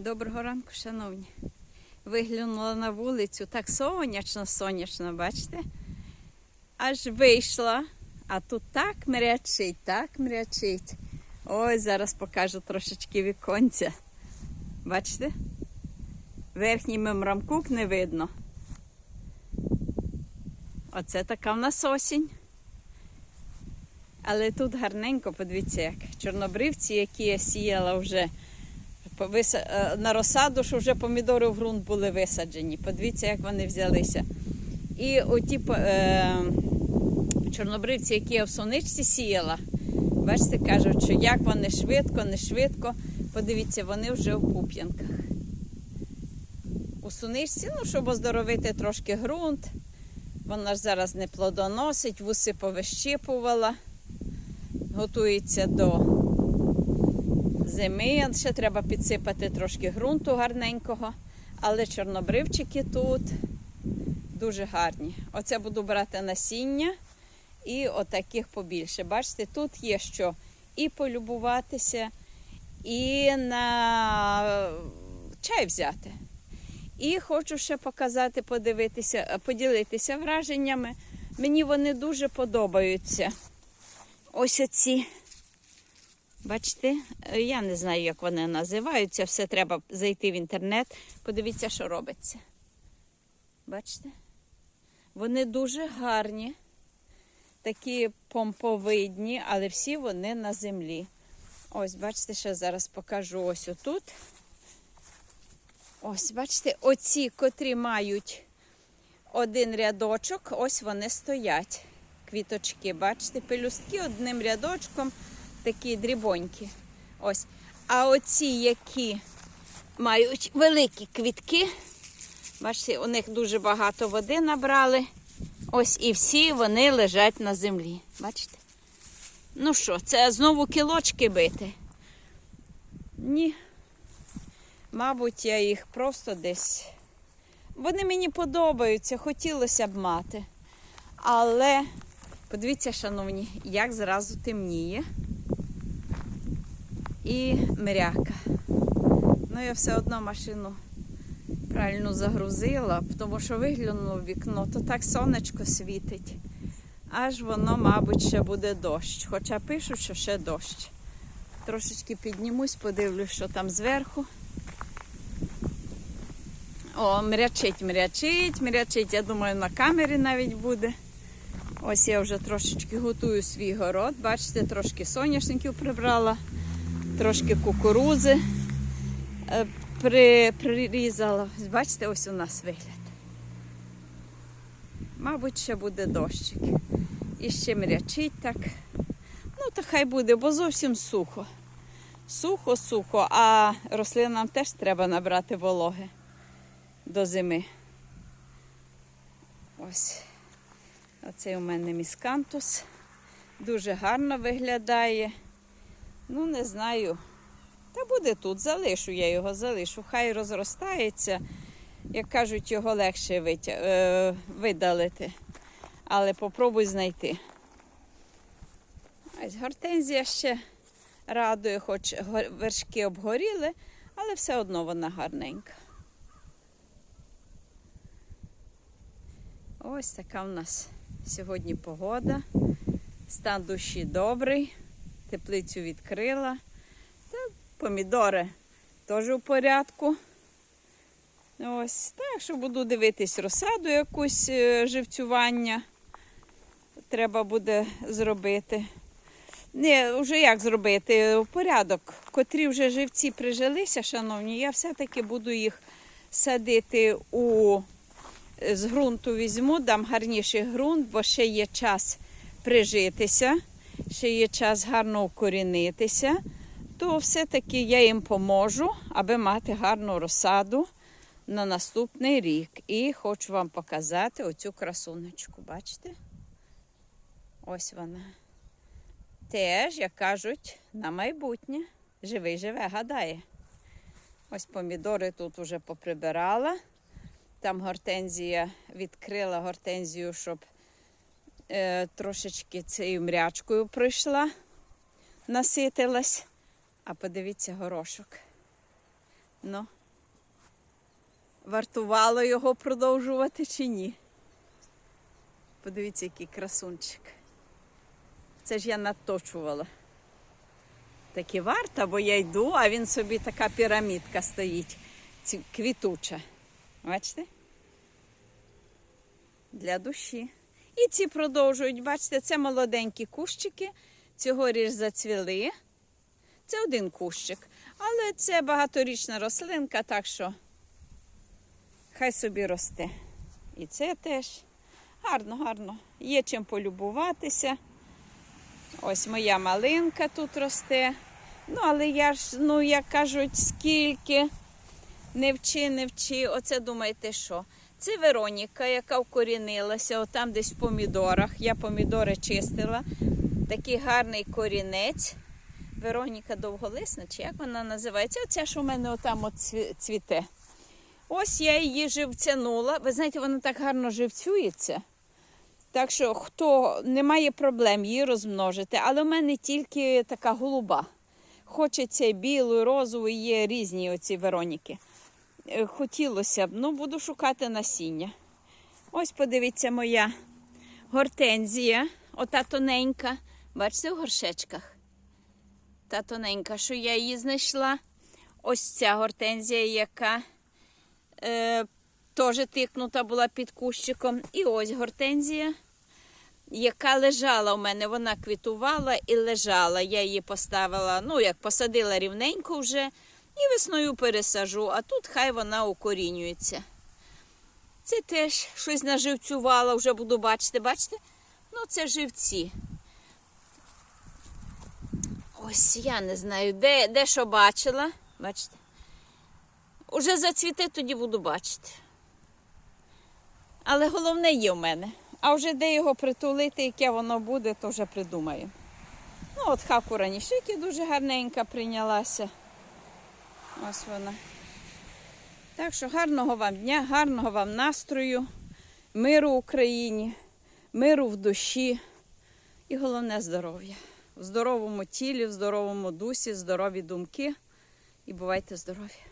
Доброго ранку, шановні. Виглянула на вулицю, так сонячно, сонячно, бачите? Аж вийшла, а тут так мрячить, так мрячить. Ой, зараз покажу трошечки віконця. Бачите? Верхній мемрамкук не видно. Оце така в нас осінь. Але тут гарненько, подивіться, як чорнобривці, які я сіяла вже на розсаду, що вже помідори в ґрунт були висаджені. Подивіться, як вони взялися. І оті е, чорнобривці, які я в соничці сіяла, бачите, кажуть, що як вони швидко, не швидко. Подивіться, вони вже в пуп'янках. У суничці, ну, щоб оздоровити трошки ґрунт. Вона ж зараз не плодоносить, вуси повищипувала, готується до зими. Ще треба підсипати трошки ґрунту гарненького. Але чорнобривчики тут дуже гарні. Оце буду брати насіння і отаких побільше. Бачите, тут є що і полюбуватися, і на чай взяти. І хочу ще показати, подивитися, поділитися враженнями. Мені вони дуже подобаються. Ось оці. Бачите, Е, я не знаю, як вони називаються. Все треба зайти в інтернет, подивіться, що робиться. Бачите? Вони дуже гарні, такі помповидні, але всі вони на землі. Ось, бачите, ще зараз покажу ось отут. Ось, бачите, оці, котрі мають один рядочок, ось вони стоять. Квіточки, бачите, пелюстки одним рядочком, такі дрібонькі. Ось. А оці, які мають великі квітки, бачите, у них дуже багато води набрали. Ось і всі вони лежать на землі. Бачите? Ну що, це знову кілочки бити? Ні. Мабуть, я їх просто десь. Вони мені подобаються, хотілося б мати. Але подивіться, шановні, як зразу темніє. І мряка. Ну, я все одно машину правильно загрузила, тому що виглянуло в вікно, то так сонечко світить. Аж воно, мабуть, ще буде дощ. Хоча пишуть, що ще дощ. Трошечки піднімусь, подивлюсь, що там зверху. О, мрячить, мрячить, мрячить. Я думаю, на камері навіть буде. Ось я вже трошечки готую свій город. Бачите, трошки соняшників прибрала, трошки кукурузи е, при, прирізала. Бачите, ось у нас вигляд. Мабуть, ще буде дощик. І ще мрячить так. Ну, то хай буде, бо зовсім сухо. Сухо, сухо, а рослинам теж треба набрати вологи до зими. Ось. Оцей у мене міскантус. Дуже гарно виглядає. Ну, не знаю. Та буде тут, залишу я його, залишу. Хай розростається. Як кажуть, його легше витя... е, видалити. Але попробуй знайти. Ось гортензія ще радує, хоч вершки обгоріли, але все одно вона гарненька. Ось така в нас сьогодні погода. Стан душі добрий. Теплицю відкрила. Та помідори теж у порядку. Ось так, що буду дивитись розсаду якусь е, живцювання. Треба буде зробити. Не, вже як зробити? В порядок. Котрі вже живці прижилися, шановні, я все-таки буду їх садити у з ґрунту візьму, дам гарніший ґрунт, бо ще є час прижитися, ще є час гарно укорінитися, то все-таки я їм поможу, аби мати гарну розсаду на наступний рік. І хочу вам показати оцю красунечку. Бачите? Ось вона. Теж, як кажуть, на майбутнє. Живий живе, гадає. Ось помідори тут уже поприбирала. Там гортензія відкрила гортензію, щоб е, трошечки цією мрячкою пройшла, наситилась. А подивіться горошок. Ну. Вартувало його продовжувати чи ні? Подивіться, який красунчик. Це ж я надточувала. Таки варта, бо я йду, а він собі така пірамідка стоїть, квітуча. Бачите? Для душі. І ці продовжують, бачите, це молоденькі кущики. Цьогоріч зацвіли. Це один кущик. Але це багаторічна рослинка, так що хай собі росте. І це теж гарно, гарно. Є чим полюбуватися. Ось моя малинка тут росте. Ну, але я ж, ну, як кажуть, скільки не вчи, не вчи. Оце думаєте, що? Це Вероніка, яка вкорінилася, отам десь в помідорах. Я помідори чистила. Такий гарний корінець. Вероніка довголисна, чи як вона називається? Оця, що в мене отам от цвіте. Ось я її живцянула. Ви знаєте, вона так гарно живцюється. Так що, хто не має проблем її розмножити, але в мене тільки така голуба. Хочеться білу, розову, є різні оці Вероніки. Е, Хотілося б, ну буду шукати насіння. Ось подивіться моя гортензія, ота тоненька. Бачите в горшечках? Та тоненька, що я її знайшла. Ось ця гортензія, яка е, теж тикнута була під кущиком. І ось гортензія, яка лежала у мене. Вона квітувала і лежала. Я її поставила, ну як посадила рівненько вже. І весною пересажу, а тут хай вона укорінюється. Це теж щось наживцювала, вже буду бачити. Бачите? Ну, це живці. Ось я не знаю, де, де що бачила. Бачите? Уже зацвіте, тоді буду бачити. Але головне є в мене. А вже де його притулити, яке воно буде, то вже придумаю. Ну, от хаку ранішики дуже гарненька прийнялася. Ось вона. Так що гарного вам дня, гарного вам настрою, миру Україні, миру в душі і головне здоров'я. В здоровому тілі, в здоровому дусі, здорові думки. І бувайте здорові!